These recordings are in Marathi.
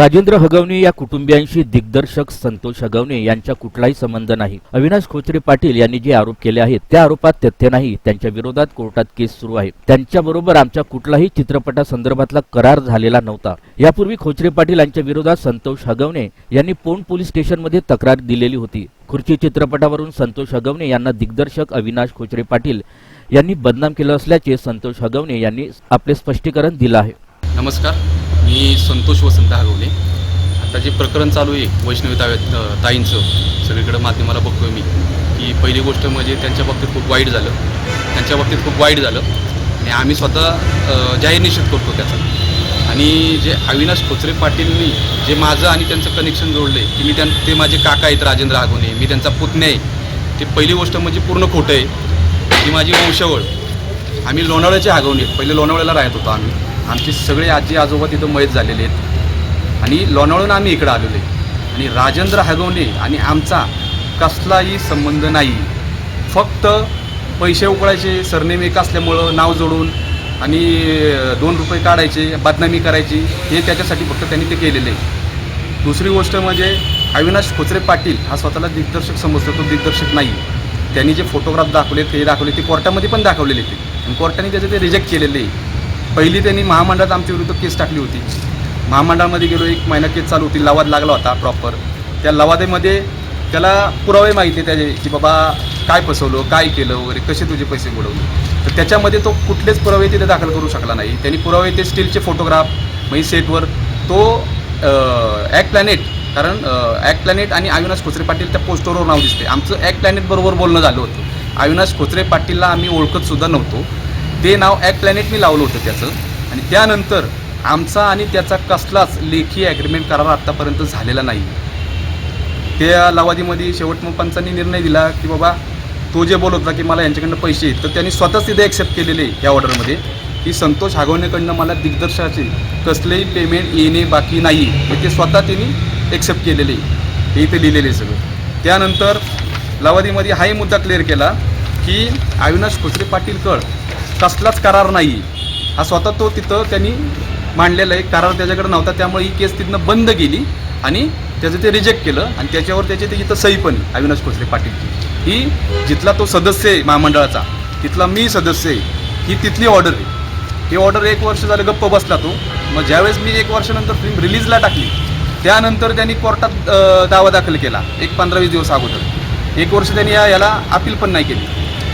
राजेंद्र हगवणे या कुटुंबियांशी दिग्दर्शक संतोष हगवणे यांचा कुठलाही संबंध नाही. अविनाश खोचरे पाटील यांनी जे आरोप केले आहेत त्या आरोपात तथ्य नाही. त्यांच्या विरोधात कोर्टात केस सुरू आहे त्यांच्याबरोबर आमच्या कुठलाही चित्रपटासंदर्भातला करार झालेला नव्हता. यापूर्वी खोचरे पाटील यांच्या विरोधात संतोष हगवणे यांनी पोंड पोलीस स्टेशनमध्ये तक्रार दिलेली होती. खुर्ची चित्रपटावरून संतोष हगवणे यांना दिग्दर्शक अविनाश खोचरे पाटील यांनी बदनाम केलं असल्याचे संतोष हगवणे यांनी आपले स्पष्टीकरण दिलं आहे. नमस्कार. मी संतोष वसंत हागवले. आता जे प्रकरण चालू आहे वैष्णवी ताई ताईंचं सगळीकडं माध्यमाला बघतोय मी की पहिली गोष्ट म्हणजे त्यांच्या बाबतीत खूप वाईट झालं. त्यांच्या बाबतीत खूप वाईट झालं. आणि आम्ही स्वतः जाहीर निषेध करतो त्याचा. आणि जे अविनाश खोचरे पाटीलनी जे माझं आणि त्यांचं कनेक्शन जोडलं आहे की मी त्यां ते माझे काका आहेत राजेंद्र आगोने मी त्यांचा पुतण्या आहे. ते पहिली गोष्ट म्हणजे पूर्ण खोटं आहे. ती माझी वंशवळ. आम्ही लोणावळ्याचे आगवणे पहिले लोणावळ्याला राहत होतो आम्ही. आमचे सगळे आजी आजोबा तिथं मयत झालेले आहेत. आणि लोणावळून आम्ही इकडं आलेलो आहे. आणि राजेंद्र हगवणे आणि आमचा कसलाही संबंध नाही. फक्त पैसे उकळायचे सरनेम एक असल्यामुळं नाव जोडून आणि दोन रुपये काढायचे बदनामी करायची हे त्याच्यासाठी फक्त त्यांनी ते केलेले आहे. दुसरी गोष्ट म्हणजे अविनाश खोचरे पाटील हा स्वतःला दिग्दर्शक समजतो तो दिग्दर्शक नाही. त्यांनी जे फोटोग्राफ दाखवले ते दाखवले ते कोर्टामध्ये पण दाखवलेले ते आणि कोर्टाने त्याचे ते रिजेक्ट केलेले आहे. पहिली त्यांनी महामंडळात आमच्या विरुद्ध केस टाकली होती. महामंडळामध्ये गेलो एक महिना केस चालू होती लवाद लागला होता प्रॉपर त्या लवादेमध्ये त्याला पुरावे माहिती आहे त्याचे की बाबा काय फसवलं काय केलं वगैरे कसे तुझे पैसे बुडवले? तर त्याच्यामध्ये तो कुठलेच पुरावे तिथे दाखल करू शकला नाही. त्यांनी पुरावे ते स्टीलचे फोटोग्राफ म्हणजे सेटवर तो ॲक प्लॅनेट कारण ॲक प्लॅनेट आणि अविनाश खोचरे पाटील त्या पोस्टरवर नाव दिसते. आमचं ॲक प्लॅनेट बरोबर बोलणं झालं होतं. अविनाश खोचरे पाटीलला आम्ही ओळखतसुद्धा नव्हतो. ते नाव ॲक प्लॅनेट मी लावलं होतं त्याचं. आणि त्यानंतर आमचा आणि त्याचा कसलाच लेखी ॲग्रीमेंट करार आत्तापर्यंत झालेला नाही. त्या लवादीमध्ये शेवट मग पंचांनी निर्णय दिला की बाबा तो जे बोलत होता की मला यांच्याकडनं पैसे आहेत तर त्यांनी स्वतःच तिथे ॲक्सेप्ट केलेले आहे या ऑर्डरमध्ये की संतोष हागवणेकडनं मला दिग्दर्शनाचे कसलेही पेमेंट येणे बाकी नाही. हे ते स्वतः त्यांनी ॲक्सेप्ट केलेले. आहे हे इथे लिहिलेले आहे सगळं. त्यानंतर लवादीमध्ये हाही मुद्दा क्लिअर केला की अविनाश खोचरे पाटील कळ कसलाच करार नाही. हा स्वतः तो तिथं त्यांनी मांडलेला आहे करार त्याच्याकडे नव्हता. त्यामुळे ही केस तिथनं बंद केली आणि त्याचं ते रिजेक्ट केलं आणि त्याच्यावर त्याची ते इथं सही पण अविनाश खोचरे पाटीलची. ही जिथला तो सदस्य आहे महामंडळाचा तिथला मी सदस्य आहे. ही तिथली ऑर्डर आहे. ही ऑर्डर एक वर्ष झालं गप्प बसला तो. मग ज्यावेळेस मी एक वर्षानंतर फिल्म रिलीजला टाकली त्यानंतर त्यांनी कोर्टात दावा दाखल केला एक पंधरा वीस दिवस अगोदर. एक वर्ष त्यांनी या याला अपील पण नाही केली.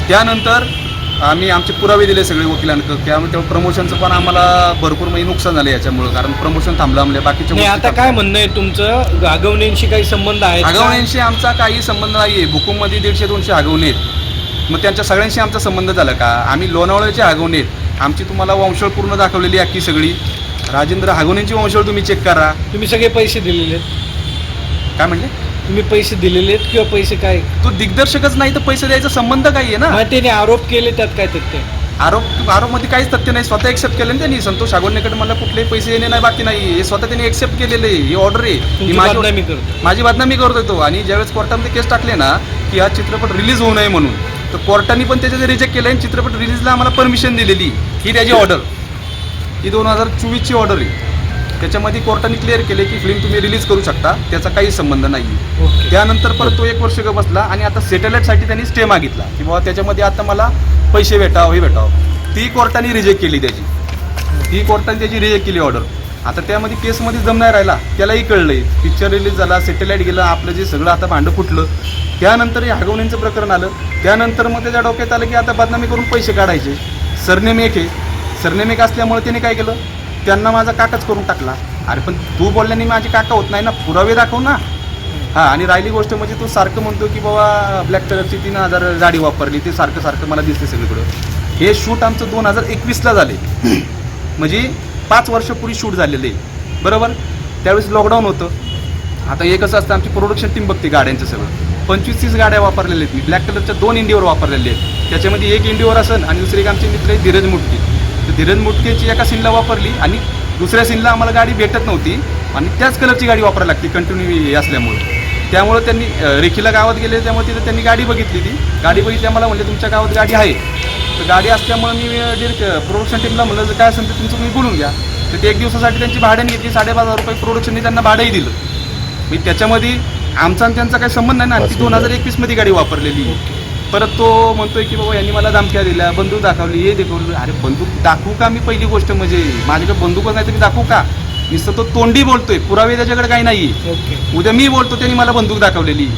त्यानंतर आम्ही आमचे पुरावे दिले सगळे वकिलांकडे. त्यामुळे तेव्हा प्रमोशनचं पण आम्हाला भरपूर म्हणजे नुकसान झालं याच्यामुळं. कारण प्रमोशन थांबलं आमल्या बाकीच्या नाही आता काय म्हणणं आहे तुमचं? आगवणींशी काही संबंध आहे आगवण्यांशी आमचा काही संबंध नाही आहे भूकुंमध्ये दीडशे दोनशे आगवणे आहेत. मग त्यांच्या सगळ्यांशी आमचा संबंध झाला का? आम्ही लोणावळ्याचे आगवणे आहेत. आमची तुम्हाला वंशळ पूर्ण दाखवलेली आहे अख्खी सगळी. राजेंद्र हागवणेंची वंशळ तुम्ही चेक करा. तुम्ही सगळे पैसे दिलेले आहेत. काय म्हणले? तुम्ही पैसे दिलेले आहेत किंवा पैसे काय? तो दिग्दर्शकच नाही तर पैसे द्यायचा संबंध काही आहे ना? मग त्याने आरोप केले त्यात काय तथ्य? आरोप आरोपमध्ये काहीच तथ्य नाही. स्वतः एक्सेप्ट केलं ना त्यांनी. संतोष आगवणेकडे मला कुठलेही पैसे येणे नाही बाकी नाही. हे स्वतः त्यांनी एक्सेप्ट केलेले आहे. ही ऑर्डर आहे. ही तुमची माझी बदनामी करतो. माझी बदनामी करतोय तो. आणि ज्यावेळेस कोर्टामध्ये केस टाकले ना की हा चित्रपट रिलीज होऊ नये म्हणून तर कोर्टाने पण त्याच्यात रिजेक्ट केलं आणि चित्रपट रिलीजला आम्हाला परमिशन दिलेली. ही त्याची ऑर्डर ही दोन हजार चोवीसची ऑर्डर आहे. त्याच्यामध्ये कोर्टाने क्लिअर केले की फिल्म तुम्ही रिलीज करू शकता त्याचा काही संबंध नाही त्यानंतर परत तो एक वर्ष बसला आणि आता सेटेलाईटसाठी त्यांनी स्टे मागितला. की बाबा त्याच्यामध्ये आता मला पैसे भेटावं हे भेटावं. ती कोर्टाने रिजेक्ट केली त्याची. ती कोर्टाने त्याची रिजेक्ट केली ऑर्डर आता त्यामध्ये केसमध्ये जम नाही राहिला. त्यालाही कळलंय. पिक्चर रिलीज झाला सेटेलाईट गेलं आपलं जे सगळं आता भांडं फुटलं. त्यानंतर हे हगवणींचं प्रकरण आलं. त्यानंतर मग त्याच्या डोक्यात आलं की आता बदनामी करून पैसे काढायचे. सरनेम एक आहे. सरनेम एक असल्यामुळे त्याने काय केलं? त्यांना माझा काकाच करून टाकला. अरे पण तू बोलल्याने माझे काका होत नाही ना पुरावे दाखव ना. हां आणि राहिली गोष्ट म्हणजे तो सारखं म्हणतो की बाबा ब्लॅक कलरची तीन हजार गाडी वापरली ते सारखं सारखं मला दिसते सगळीकडं. हे शूट आमचं दोन हजार एकवीसला झाले. म्हणजे पाच वर्षापूर्वी शूट झालेले. आहे बरोबर? त्यावेळेस लॉकडाऊन होतं. आता हे कसं असतं आमची प्रोडक्शन टीम बघते गाड्यांचं सगळं. पंचवीस तीस गाड्या वापरलेल्या आहेत. मी ब्लॅक कलरच्या दोन इंडिओवर वापरलेले आहेत. त्याच्यामध्ये एक इंडिओवर असेल आणि दुसरी एक आमचे मित्र आहे धीरज मुटकी. तर धीरज मुटकेची एका सीनला वापरली आणि दुसऱ्या सीनला आम्हाला गाडी भेटत नव्हती. आणि त्याच कलरची गाडी वापरायला लागते कंटिन्यू असल्यामुळे. त्यामुळे त्यांनी रेखीला गावात गेले त्यामुळे तिथं त्यांनी गाडी बघितली ती. गाडी बघितली आम्हाला म्हणले तुमच्या गावात गाडी आहे. तर गाडी असल्यामुळे मी डिरेक्ट प्रोडक्शन टीमला म्हणलं जर काय असेल तर तुमचं तुम्ही बोलून घ्या. तर ते एक दिवसासाठी त्यांची भाड्याने घेतली साडेपाच हजार रुपये प्रोडक्शनने त्यांना भाडंही दिलं. मी त्याच्यामध्ये आमचा आणि त्यांचा काही संबंध नाही ना आणि ती दोन हजार एकवीसमध्ये गाडी वापरलेली. परत तो म्हणतोय की बाबा यांनी मला धमक्या दिल्या बंदूक दाखवली हे दाखवली अरे बंदूक दाखवू का मी पहिली गोष्ट म्हणजे? माझ्याकडे बंदूकच नाही तर मी दाखवू का? नुसतं तो तोंडी बोलतोय पुरावे त्याच्याकडे काही नाही ओके. उद्या मी बोलतो त्यांनी मला बंदूक दाखवलेली.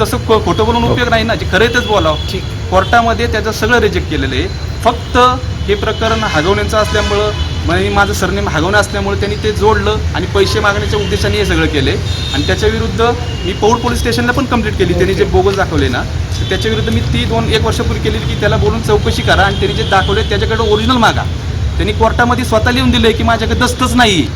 तसं खोटं बोलून उपयोग नाही ना जे खरं आहे तेच बोलावं. ठीक. कोर्टामध्ये त्याचं सगळं रिजेक्ट केलेलं आहे. फक्त हे प्रकरण हागवण्याचं असल्यामुळं म्हणजे माझं सरनेम हागवणं असल्यामुळे त्यांनी ते जोडलं आणि पैसे मागण्याच्या उद्देशाने हे सगळं केले आणि त्याच्या विरुद्ध मी पौड पोलीस स्टेशनला पण कंप्लीट केली. त्यांनी जे बोगस दाखवले ना त्याच्या विरुद्ध मी ती दोन एक वर्षापूर्वी केलेली की त्याला बोलून चौकशी करा आणि त्यांनी जे दाखवले त्याच्याकडे ओरिजिनल मागा. त्यांनी कोर्टामध्ये स्वतः लिहून दिलंय की माझ्याकडे दस्तच नाही